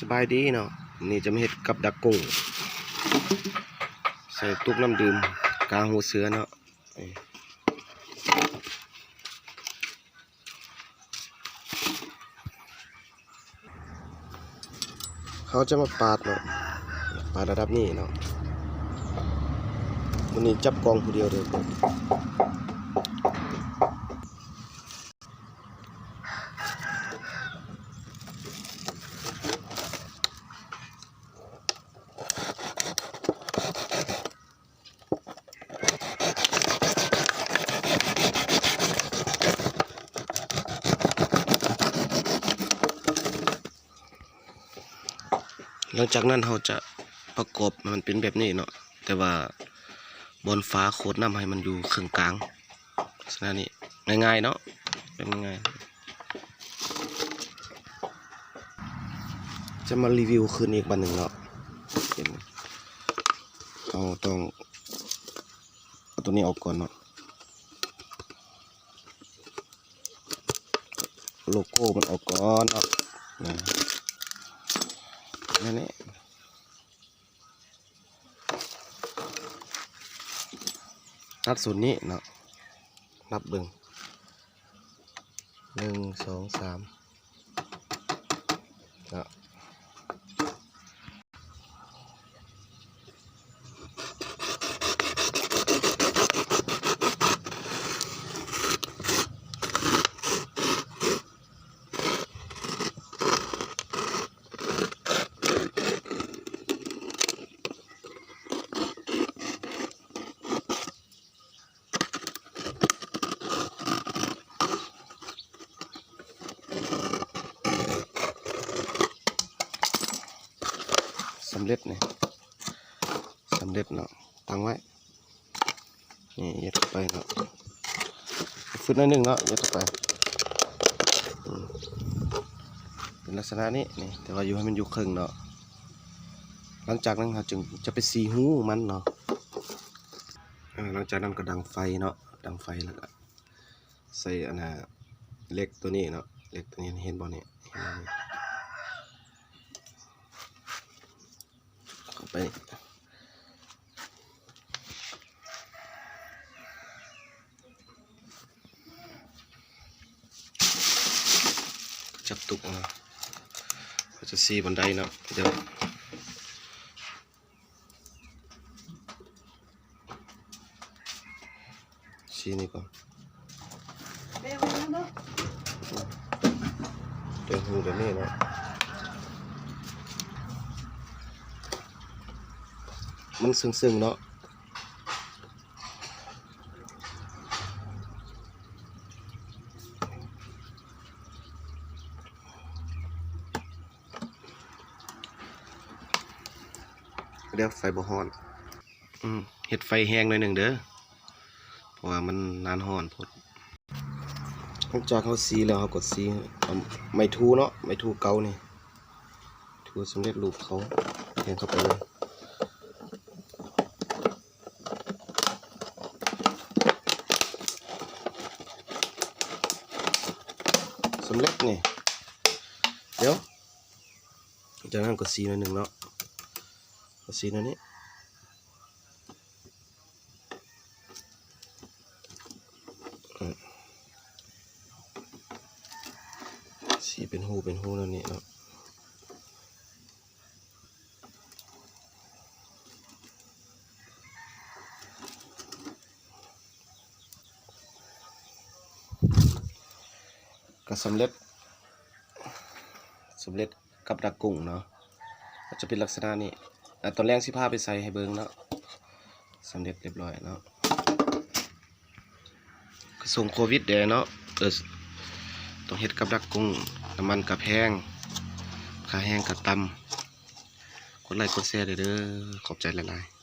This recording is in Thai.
สบายดีเนาะนี่จะมาเฮ็ดกับดักกุ้งใส่ตุกน้ำดื่มกลางหัวเสือเนาะเขาจะมาปาดเนาะปาดระดับนี้เนาะวันนี้จับกองผู้เดียวเลย หลังจากนั้นเราจะประกอบมันเป็นแบบนี้เนาะแต่ว่าบนฟ้าโคดน้ำให้มันอยู่ครึ่งกลางลักษณะนี้ง่ายๆเนาะเป็นง่ายจะมารีวิวคืนอีกวันหนึ่งเนาะเป็นเราต้องเอาตัวนี้ออกก่อนเนาะโลโก้มันออกก่อนเนาะ นั่นนี่นับศูนย์นี้เนาะนับเบิ่งหนึ่งสองสามเนาะ สำเร็จเนี่สำเร็จเนาะตั้งไว้นี่ยัดไปเนาะฟุตหนิดนึงเนาะยัดไปเป็นลักษณะนี้นี่แต่ว่าอยู่ให้มันอยู่ครึ่งเนาะหลังจากนั้นเราจึงจะไปสีหูมันเนาะหลังจากนั้นก็ดังไฟเนาะดังไฟแล้วก็ใส่อันน่ะเล็กตัวนี้เนาะเล็กตัวนี้เห็นบ่เนี่ย เห็นบ่เนี่ยเข้าไปจับตุกนะก็จะซีบันไดเนาะเดี๋ยวซีนี่ก่อนเดี๋ยวหูเดี๋ยวนี้เนาะ มันซึ้งๆเนาะเดี๋ยวไฟบ่ฮ้อนอืมเฮ็ดไฟแห้งหน่อยหนึ่งเด้อ เพราะว่ามันนานฮ้อนพดหลังจากเขาซีแล้วเขากดซีเอาไม้ทูเนาะไม้ทูเก่านี่ ทูสำเร็จรูปเขาแทงเข้าไปเลย สำเร็จนี่เดี๋ยวจากนั้นกดซีหน่อยหนึ่งเนาะกดซีหน่อยนี้ซีเป็นหูเป็นหูนั่นนี่เนาะ ก็สำเร็จสำเร็จกับดักกุ้งเนาะก็จะเป็นลักษณะนี้อะตอนแรกสิพาไปใส่ให้เบิ่งเนาะสำเร็จเรียบร้อยเนาะกระทรวงโควิดเด้เนาะเออต้องเฮ็ดกับดักกุ้งน้ำมันกับแพงค่าแห้งกับตำกดไลค์กดแชร์เด้อเด้อขอบใจหลายๆ